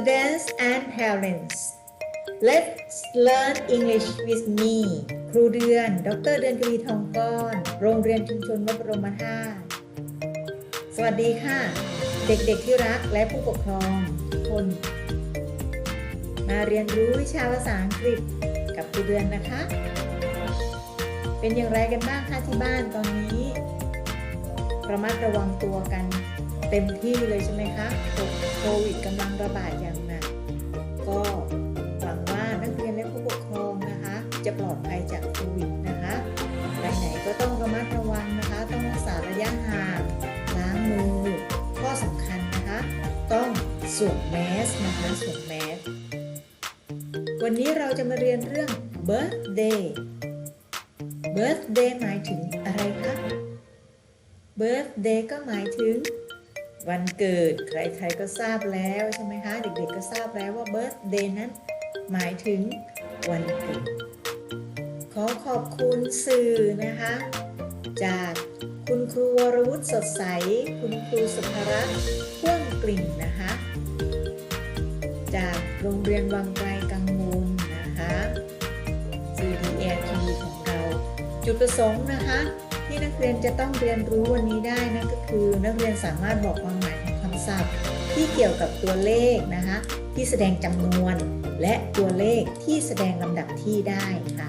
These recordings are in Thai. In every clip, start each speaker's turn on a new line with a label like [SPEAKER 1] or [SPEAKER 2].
[SPEAKER 1] Students and parents. Let's learn English with me ครูเดือน ดรเดือนกวีทองก้อน โรงเรียนชุมชนวัดบรมธาตุ สวัสดีค่ะ เด็กๆที่รักและผู้ปกครองทุกคน มาเรียนรู้วิชาภาษาอังกฤษกับครูเดือนนะคะ เป็นอย่างไรกันบ้างคะที่บ้านตอนนี้ ระมัดระวังตัวกัน เต็มที่เลยใช่ไหมคะโควิดกำลังระบาดอย่างหนักก็หวังว่านักเรียนและผู้ปกครองนะคะ จะปลอดภัยจากโควิดนะคะไปไหนก็ต้องระมัดระวังนะคะ ต้องรักษาระยะห่างล้างมือข้อสำคัญนะคะ ต้องสวมแมสนะคะสวมแมสวันนี้เราจะมาเรียนเรื่อง birthday birthday หมายถึงอะไรคะ birthday ก็หมายถึง วันเกิดใครๆก็ทราบแล้วใช่ไหมคะเด็กๆก็ทราบแล้วว่า birthday นั้นหมายถึงวันเกิด ขอขอบคุณสื่อนะคะ จากคุณครูวรวุฒิสดใส คุณครูสุภรัตน์พ่วงกลิ่นนะคะ จากโรงเรียนวังไกลกังวลนะคะสื่อ DLT ของเรา จุดประสงค์นะคะ ที่นักเรียนจะต้องเรียนรู้วันนี้ได้นั่นก็คือ นักเรียนสามารถบอกความหมายของคำศัพท์ ที่เกี่ยวกับตัวเลขนะคะที่แสดงจำนวน และตัวเลขที่แสดงลำดับที่ได้ค่ะ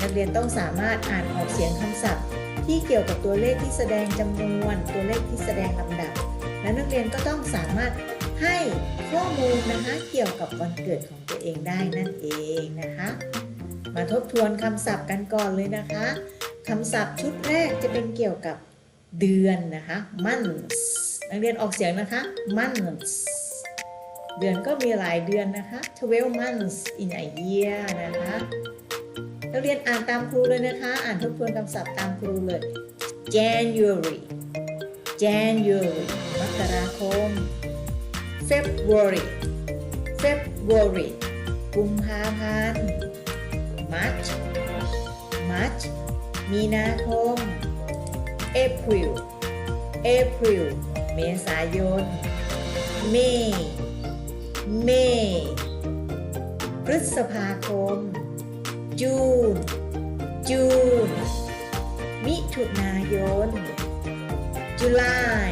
[SPEAKER 1] นักเรียนต้องสามารถอ่านออกเสียงคำศัพท์ ที่เกี่ยวกับตัวเลขที่แสดงจำนวน ตัวเลขที่แสดงลำดับ และนักเรียนก็ต้องสามารถให้ข้อมูลนะคะเกี่ยวกับวันเกิดของตัวเองได้นั่นเองนะคะ มาทบทวนคำศัพท์กันก่อนเลยนะคะ คำศัพท์ชุดแรกจะเป็นเกี่ยวกับเดือนนะคะ months นักเรียนออกเสียงนะคะ months เดือนก็มีหลายเดือนนะคะ 12 months in a year นะคะนักเรียนอ่านตามครูเลยนะคะ อ่านทบทวนคำศัพท์ตามครูเลย January January มกราคม February February กุมภาพันธ์ March March มีนาคม April April เมษายน May May พฤษภาคม June June มิถุนายน July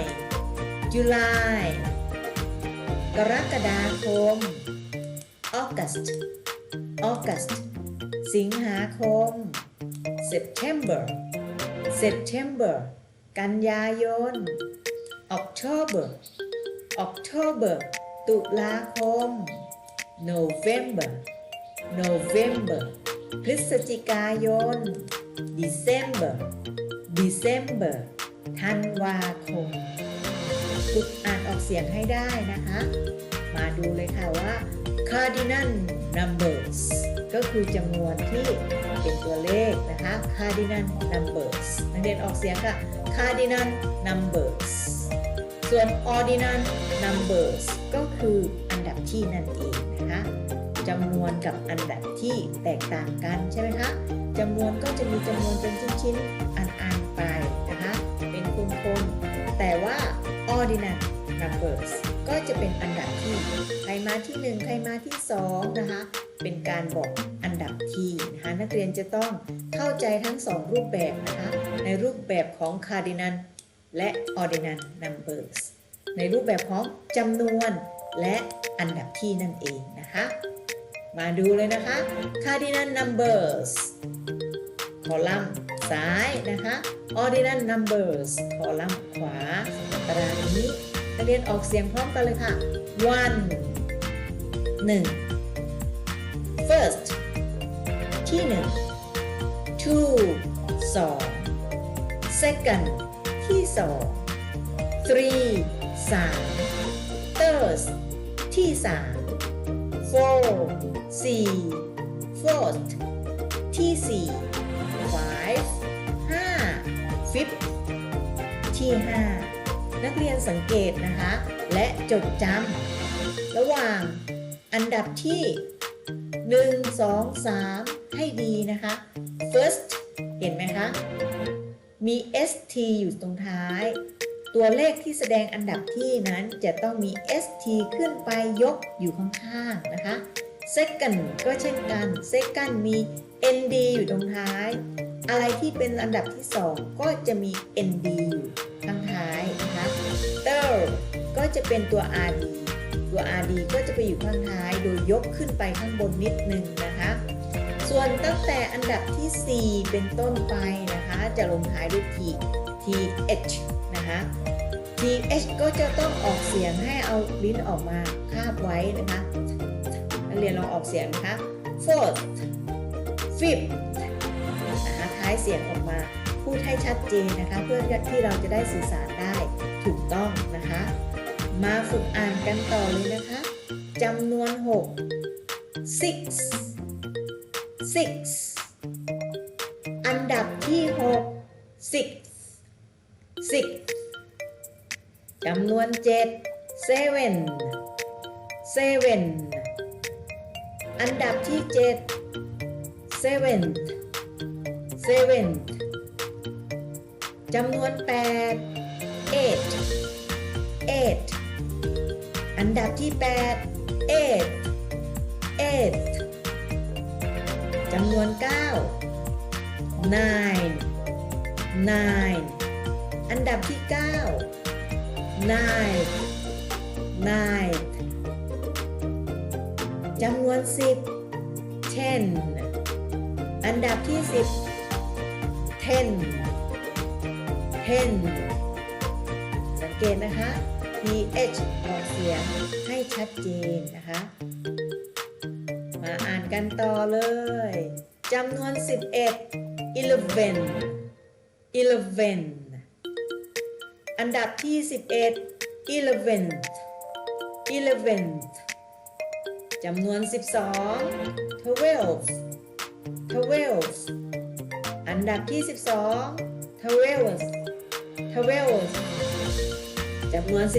[SPEAKER 1] July กรกฎาคม August August สิงหาคม September September กันยายน October October ตุลาคม November November พฤศจิกายน December December ธันวาคมฝึกอ่านออกเสียงให้ได้นะคะ มาดูเลยค่ะว่า cardinal numbers ก็คือจำนวนที่ เป็นตัวเลขนะคะ cardinal numbers นักเรียนออกเสียงค่ะ cardinal numbers ส่วน ordinal numbers ก็คืออันดับที่นั่นเองนะคะจำนวนกับอันดับที่แตกต่างกันใช่ไหมคะจำนวนก็จะมีจำนวนเป็นชิ้นๆอันๆไปนะคะ เป็นคนๆแต่ว่า ordinal numbers ก็จะเป็นอันดับที่ใครมาที่ 1 ใครมาที่2นะคะเป็นการบอกอันดับที่นะคะนักเรียนจะต้องเข้าใจทั้ง 2 รูปแบบนะคะในรูปแบบของ cardinal และ ordinal numbers ในรูปแบบของจำนวนและอันดับที่นั่นเองนะคะ มาดูเลยนะคะ cardinal numbers คอลัมน์ซ้ายนะคะ ordinal numbers คอลัมน์ขวาตารางนี้ นักเรียนออกเสียงพร้อมกันเลยค่ะ one หนึ่ง first ที่หนึ่ง two สอง second ที่สอง three สาม third ที่สาม four สี่ fourth ที่สี่ five ห้า fifth ที่ห้า นักเรียนสังเกตนะคะ และจดจำระหว่างอันดับที่ 1 2 3 ให้ดีนะคะ first เห็นไหมคะ มี st อยู่ตรงท้าย ตัวเลขที่แสดงอันดับที่นั้นจะต้องมี st ขึ้นไปยกอยู่ข้างๆนะคะ second ก็เช่นกัน second มี nd อยู่ตรงท้าย อะไรที่เป็นอันดับที่ 2 ก็จะมี nd อยู่ข้างท้ายนะคะ third ก็จะเป็นตัว rd ตัว rd ก็จะไปอยู่ข้างท้ายโดยยกขึ้นไปข้างบนนิดนึงนะคะ ส่วนตั้งแต่อันดับที่ 4 เป็นต้นไปนะคะ จะลงท้ายด้วย t th นะคะ th ก็จะต้องออกเสียงให้เอาลิ้นออกมาคาบไว้นะคะนักเรียนลองออกเสียงนะคะ fourth fifth นะคะท้ายเสียงออกมาพูดให้ชัดเจนนะคะ เพื่อที่เราจะได้สื่อสารได้ถูกต้องนะคะ มาฝึกอ่านกันต่อเลยนะคะจำนวน 6 six six อันดับที่ 6 six six จำนวน 7 seven seven อันดับที่ 7 seventh seventh จำนวน 8 eight eight อันดับที่ 8 eight eight จำนวน 9 nine nine อันดับที่ 9 nine nine จำนวน 10 ten อันดับที่ 10 ten ten สังเกตนะคะ th ออกเสียงให้ชัดเจนนะคะ มาอ่านกันต่อเลยจำนวน 11 eleven eleven อันดับที่ 11 eleven eleven จำนวน 12 twelve travels อันดับที่ 12 travels travels จำนวน 13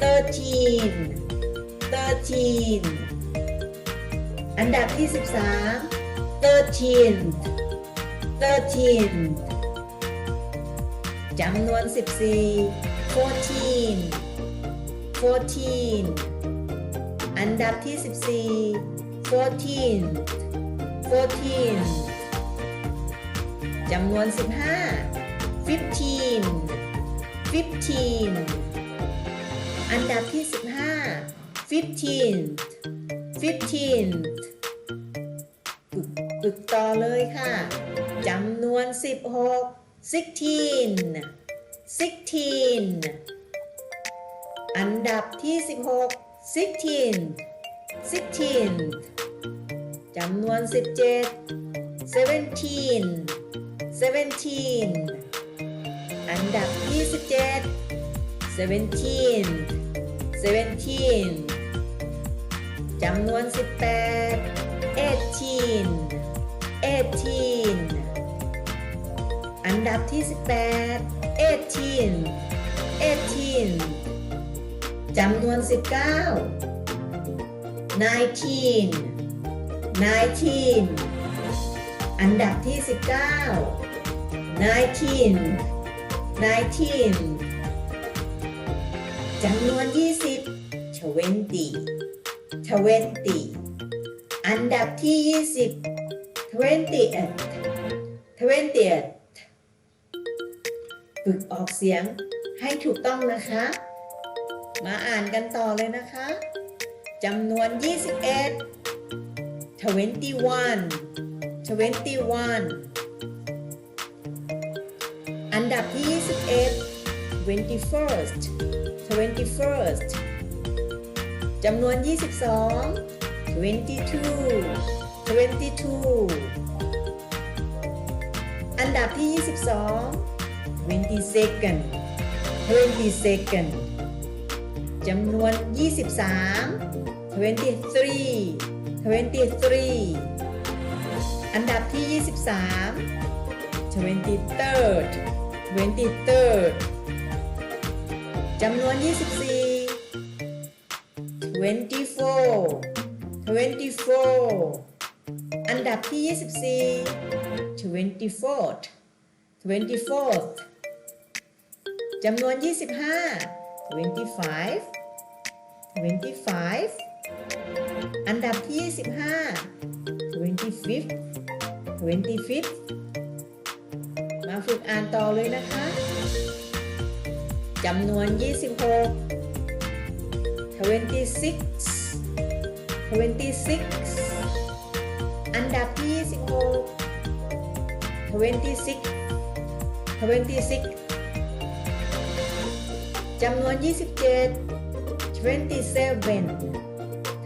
[SPEAKER 1] 13 13 อันดับที่ 13 13 13 จำนวน 14 14 14 อันดับที่ 14 14 fourteen จำนวน 15 fifteen fifteen อันดับที่ 15 fifteen fifteen ฝึกฝึกต่อเลยค่ะจำนวน 16 sixteen sixteen อันดับที่ 16 sixteen sixteen จำนวน 17 seventeen seventeen อันดับที่17 seventeen seventeen จำนวน 18 eighteen eighteen อันดับที่ 18 eighteen eighteen จำนวน 19 nineteen nineteen อันดับที่ 19 nineteen nineteen จำนวน 20 twenty twenty อันดับที่ 20 twentieth twentieth ฝึกออกเสียงให้ถูกต้องนะคะ มาอ่านกันต่อเลยนะคะจำนวน 21 twenty-one twenty-one อันดับที่ 21 twenty-first twenty-first จำนวน 22 twenty-two twenty-two อันดับที่ 22 twenty-second twenty-second จำนวน 23 23 23 อันดับที่ 23 23 23จำนวน 24 24 24 อันดับที่ 24 24 24จำนวน 25 25 25 อันดับที่ 25 25 25 มาฝึกอ่านต่อเลยนะคะ จำนวน 26 26 26 อันดับที่26 26 26 จำนวน 27 27 27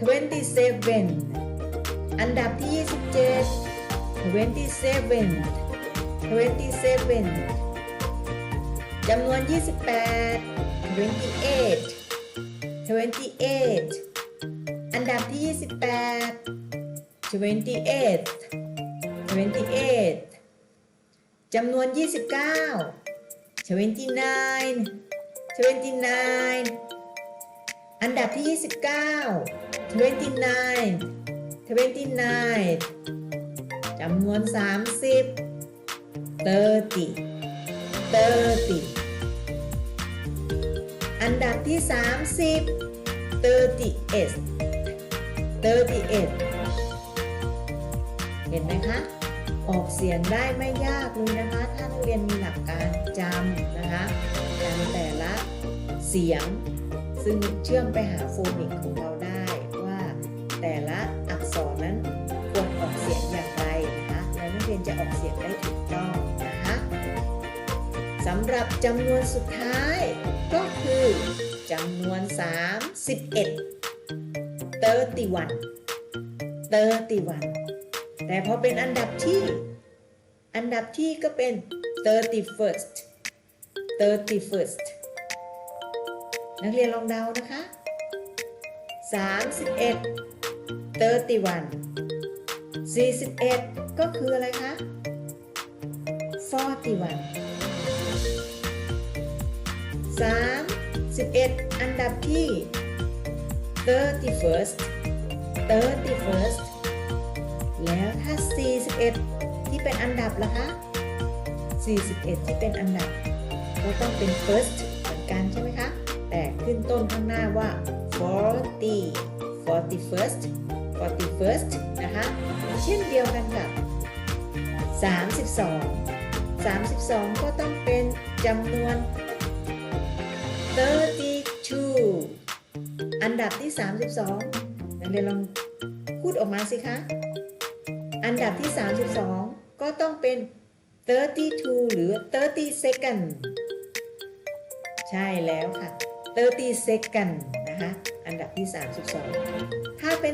[SPEAKER 1] อันดับที่ 27 27 27 จำนวน 28 28 28 อันดับที่ 28 28 28จำนวน 29 29 29 อันดับที่ 29 29 29จำนวน 30 30 30 อันดับที่ 30 38 38 เห็นไหมคะ ออกเสียงได้ไม่ยากเลยนะคะ ถ้านักเรียนมีหลักการจำนะคะจำแต่ละเสียงซึ่งเชื่อมไปหาโฟนิกของเราได้ว่า แต่ละอักษรนั้นควรออกเสียงอย่างไรนะคะแล้นักเรียนจะออกเสียงได้ถูกต้องนะคะสำหรับจำนวนสุดท้ายก็คือจำนวน 31 31 31แต่พอเป็นอันดับที่ อันดับที่ก็เป็น 31st 31st นักเรียนลองเดานะคะ 31 31 41 ก็คืออะไรคะ41 31 อันดับที่ 31st 31st แล้วถ้า 41 ที่เป็นอันดับล่ะคะ 41 ที่เป็นอันดับ ก็ต้องเป็น first เหมือนกันใช่ไหมคะ แต่ขึ้นต้นข้างหน้าว่า 40 41st 41st นะคะ เช่นเดียวกันกับ 32 32 ก็ต้องเป็นจำนวน 32 อันดับที่ 32นักเรียนลองพูดออกมาสิคะ อันดับที่ 32 ก็ต้องเป็น 32 หรือ 30 second ใช่แล้วค่ะ 30 second ที่ 32 ถ้าเป็น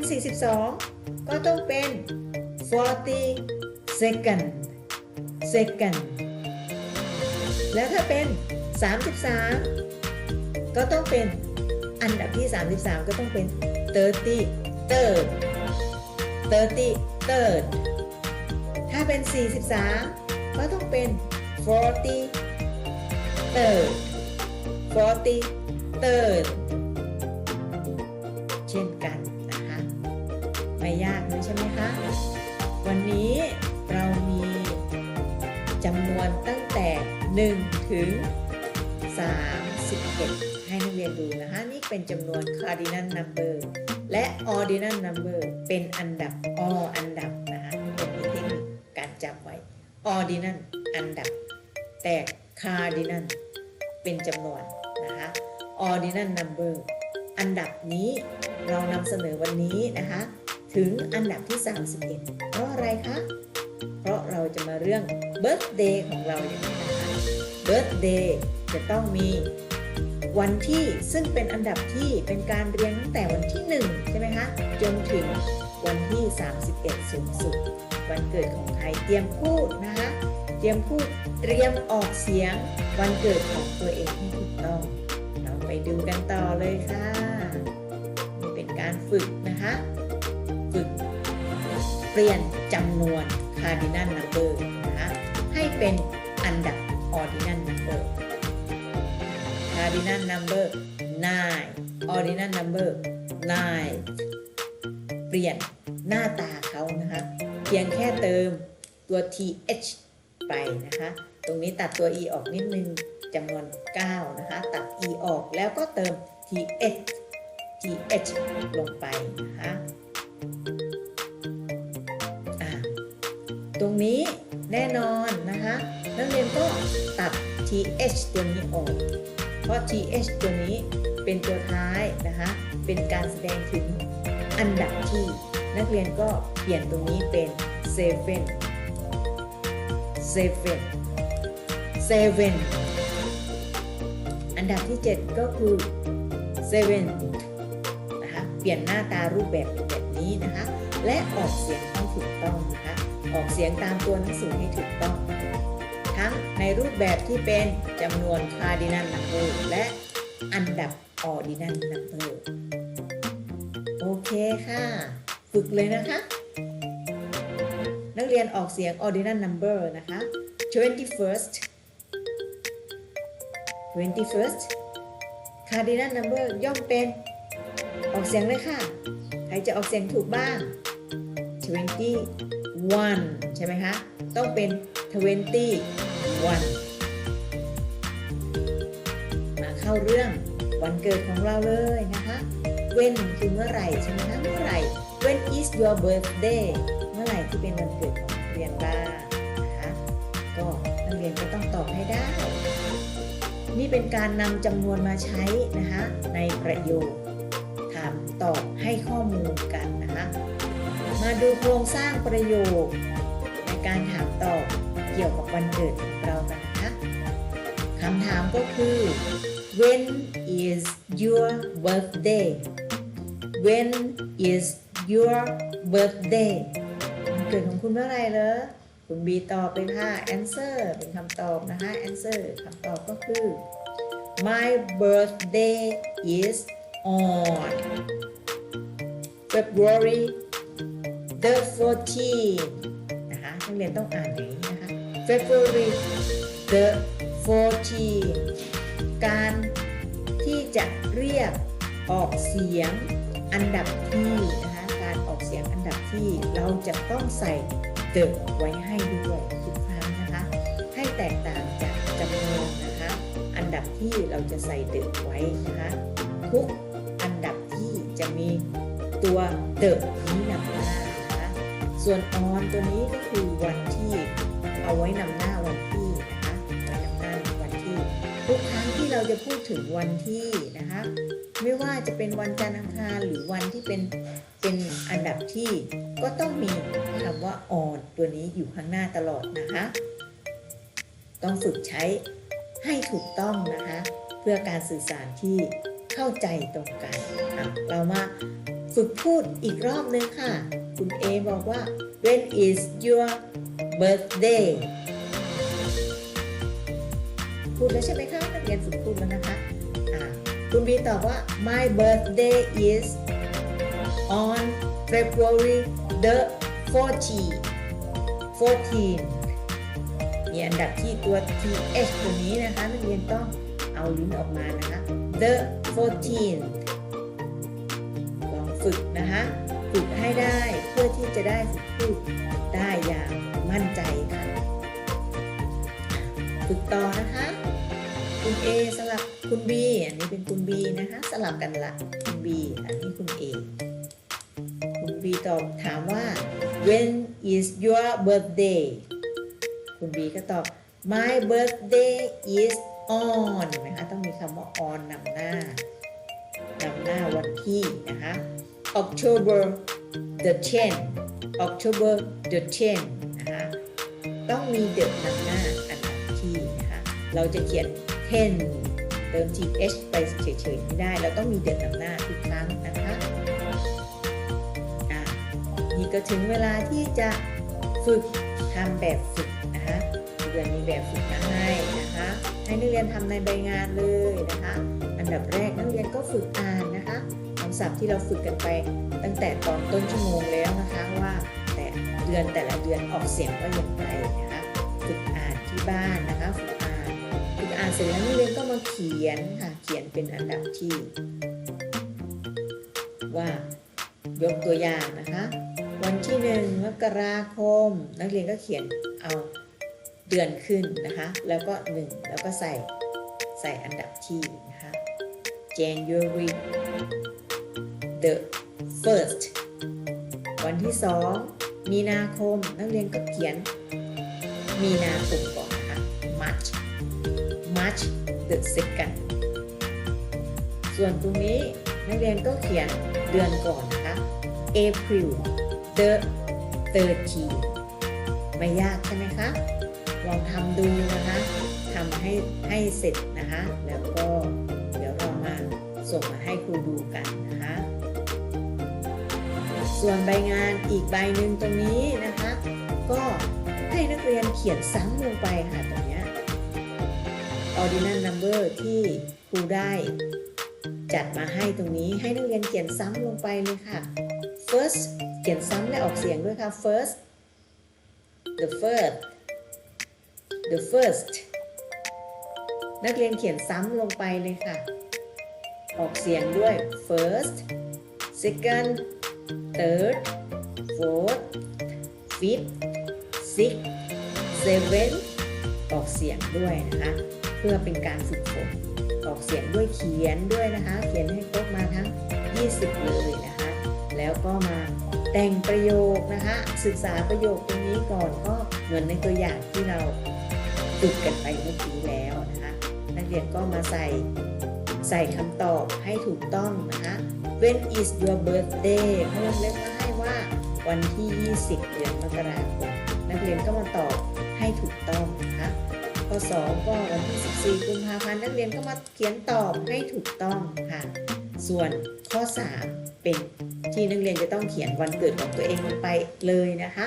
[SPEAKER 1] 42 ก็ต้องเป็น 40 second second แล้วถ้าเป็น 33 ก็ต้องเป็นอันดับที่ 33 ก็ต้องเป็น 30 third 30 third ถ้าเป็น 43 ก็ต้องเป็น 40 third 40 third ยากเลยใช่ไหมคะ วันนี้เรามีจำนวนตั้งแต่ 1 ถึง 31 ให้นักเรียนดูนะคะ นี่เป็นจำนวน cardinal number และ ordinal number เป็นอันดับออันดับนะคะเป็นเทคนิคการจำไว้ ordinal อันดับ แต่ cardinal เป็นจำนวนนะคะ ordinal number อันดับนี้เรานำเสนอวันนี้นะคะ ถึงอันดับที่ 31 เพราะอะไรคะ เพราะเราจะมาเรื่อง birthday ของเราอย่างนี้นะคะ birthday จะต้องมีวันที่ซึ่งเป็นอันดับที่เป็นการเรียงตั้งแต่วันที่ 1 ใช่ไหมคะ จนถึงวันที่ 31 สูงสุด วันเกิดของใครเตรียมพูดนะคะเตรียมพูดเตรียมออกเสียงวันเกิดของตัวเองให้ถูกต้อง เราไปดูกันต่อเลยค่ะนี่เป็นการฝึกนะคะ ฝึกเปลี่ยนจำนวน cardinal number นะคะให้เป็นอันดับ ordinal number cardinal number 9 ordinal number 9 เปลี่ยนหน้าตาเขานะคะ เพียงแค่เติมตัว th ไปนะคะ ตรงนี้ตัดตัว e ออกนิดนึงจำนวน 9 นะคะ ตัด e ออกแล้วก็เติม th th ลงไปนะคะ ตรงนี้แน่นอนนะคะ นักเรียนก็ตัด th ตัวนี้ออก เพราะ th ตัวนี้เป็นตัวท้ายนะคะ เป็นการแสดงถึงอันดับที่ นักเรียนก็เปลี่ยนตรงนี้เป็น seven seven seven อันดับที่ 7 ก็คือ seven นะคะ เปลี่ยนหน้าตารูปแบบ นี้นะคะ และออกเสียงให้ถูกต้องนะคะ ออกเสียงตามตัวหนังสือให้ถูกต้อง ทั้งในรูปแบบที่เป็นจำนวน cardinal number และอันดับ ordinal number โอเคค่ะ ฝึกเลยนะคะ นักเรียนออกเสียง ordinal number นะคะ 21st 21st cardinal number ย่อมเป็น ออกเสียงเลยค่ะ ครจะออกเสียงถูกบ้าง21ใช่ไหมคะ ต้องเป็น21มาเข้าเรื่องวันเกิดของเราเลยนะคะ when คือเมื่อไหร่ใช่ไหมคะเมื่อไหร่ when is your birthday เมื่อไหร่ที่เป็นวันเกิดของนักเรียนบ้างนะคะก็นักเรียนก็ต้องตอบให้ได้ นี่เป็นการนำจำนวนมาใช้นะคะในประโยคถามตอบ ให้ข้อมูลกันนะคะ มาดูโครงสร้างประโยค ในการถามตอบเกี่ยวกับวันเกิดของเรากันนะคะคำถามก็คือ when is your birthday when is your birthday วันเกิดของคุณเมื่อไหรเหรอคุณบีตอบเลยค่ะ answer เป็นคำตอบนะคะ answer คำตอบก็คือ my birthday is on February the 14th นะคะนักเรียนต้องอ่านอย่างนี้นะคะ February the 14th การที่จะเรียกออกเสียงอันดับที่นะคะการออกเสียงอันดับที่เราจะต้องใส่ the ไว้ให้ด้วยทุกครั้งนะคะ ให้แตกต่างจากจำนวนนะคะ อันดับที่เราจะใส่ the ไว้นะคะทุก ที่จะมีตัว the นี้นำหน้านะคะส่วน on ตัวนี้ก็คือวันที่เอาไว้นำหน้าวันที่นะคะไว้นำหน้าวันที่ ทุกครั้งที่เราจะพูดถึงวันที่นะคะไม่ว่าจะเป็นวันจันทร์อังคารหรือวันที่เป็นเป็นอันดับที่ก็ต้องมีคำว่า on ตัวนี้อยู่ข้างหน้าตลอดนะคะ ต้องฝึกใช้ให้ถูกต้องนะคะ เพื่อการสื่อสารที่ เข้าใจตรงกัน เรามาฝึกพูดอีกรอบนึงค่ะ คุณ A บอกว่า when is your birthday พูดแล้วใช่ไหมคะนักเรียนฝึกพูดแล้วนะคะคุณ B ตอบว่า my birthday is on February the 14 14มีอันดับที่ตัว th ตัวนี้นะคะนักเรียนต้องเอาลิ้นออกมานะคะ the 14ลองฝึกนะคะ ฝึกให้ได้เพื่อที่จะได้ฝึกพูดได้อย่างมั่นใจค่ะ ฝึกต่อนะคะ คุณ A สลับคุณ B อันนี้เป็นคุณ B นะคะ สลับกันละคุณ B อันนี้คุณ A คุณ B ตอบถามว่า when is your birthday คุณ B ก็ตอบ my birthday is on นะคะต้องมีคำว่า on นำหน้านำหน้าวันที่นะคะ October the 10 October the 10นะคะต้องมี the นำหน้าอันดับที่นะคะเราจะเขียน10เติม th ไปเฉยๆไม่ได้ เราต้องมี the นำหน้าทุกครั้งนะคะอะนี่ก็ถึงเวลาที่จะฝึกทำแบบฝึกนะคะเดือนมีแบบฝึก ให้นักเรียนทำในใบงานเลยนะคะ อันดับแรกนักเรียนก็ฝึกอ่านนะคะคำศัพท์ที่เราฝึกกันไปตั้งแต่ตอนต้นชั่วโมงแล้วนะคะว่าแต่เดือนแต่ละเดือนออกเสียงว่าอย่างไรนะคะฝึกอ่านที่บ้านนะคะฝึกอ่านฝึกอ่านเสร็จแล้วนักเรียนก็มาเขียนค่ะเขียนเป็นอันดับที่ ว่ายกตัวอย่างนะคะ วันที่หนึ่งมกราคม นักเรียนก็เขียนเอา เดือนขึ้นนะคะ แล้วก็ 1 แล้วก็ใส่ใส่อันดับที่นะคะ January the first วันที่ 2 มีนาคมนักเรียนก็เขียน มีนาคมก่อนนะคะ March March the second ส่วนตรงนี้นักเรียนก็เขียนเดือนก่อนนะคะ April the 13ไม่ยากใช่ไหมคะ องทำดูนะคะทำให้ให้เสร็จนะคะ แล้วก็เดี๋ยวเรามาส่งมาให้ครูดูกันนะคะ ส่วนใบงานอีกใบหนึ่งตรงนี้นะคะ ก็ให้นักเรียนเขียนซ้ำลงไปค่ะตรงนี้ ordinal number ที่ครูได้ จัดมาให้ตรงนี้ให้นักเรียนเขียนซ้ำลงไปเลยค่ะ first เขียนซ้ำและออกเสียงด้วยค่ะ first the first the first นักเรียนเขียนซ้ำลงไปเลยค่ะ ออกเสียงด้วย first second third fourth fifth sixth seventh ออกเสียงด้วยนะคะ เพื่อเป็นการฝึกฝนออกเสียงด้วยเขียนด้วยนะคะ เขียนให้ครบมาทั้ง 20 เลยนะคะ แล้วก็มาแต่งประโยคนะคะ ศึกษาประโยคตรงนี้ก่อนก็เหมือนในตัวอย่างที่เรา ฝึกกันไปเมื่อกี้แล้วนะคะนักเรียนก็มาใส่ใส่คำตอบให้ถูกต้องนะคะ When is your birthday เขาวงเล็บมาให้ว่าวันที่ 20 เดือนมกราคมนักเรียนก็มาตอบให้ถูกต้องนะคะข้อ2ก็วันที่ 14 กุมภาพันธ์นักเรียนก็มาเขียนตอบให้ถูกต้องค่ะ ส่วนข้อ 3 เป็นที่นักเรียนจะต้องเขียนวันเกิดของตัวเองลงไปเลยนะคะ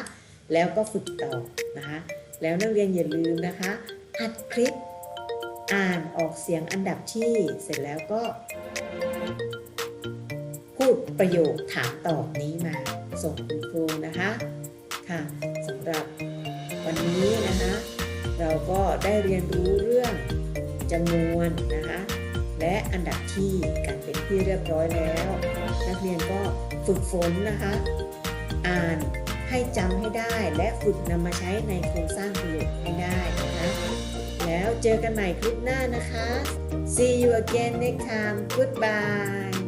[SPEAKER 1] แล้วก็ฝึกตอบนะคะ แล้วนักเรียนอย่าลืมนะคะ อัดคลิป อ่านออกเสียงอันดับที่ เสร็จแล้วก็ พูดประโยคถามตอบนี้มา ส่งคุณครูนะคะ ค่ะสำหรับวันนี้นะคะ เราก็ได้เรียนรู้เรื่องจำนวนนะคะ และอันดับที่กันเป็นที่เรียบร้อยแล้ว นักเรียนก็ฝึกฝนนะคะ อ่าน ให้จำให้ได้และฝึกนำมาใช้ในโครงสร้างประโยคให้ได้นะคะแล้วเจอกันใหม่คลิปหน้านะคะ see you again next time goodbye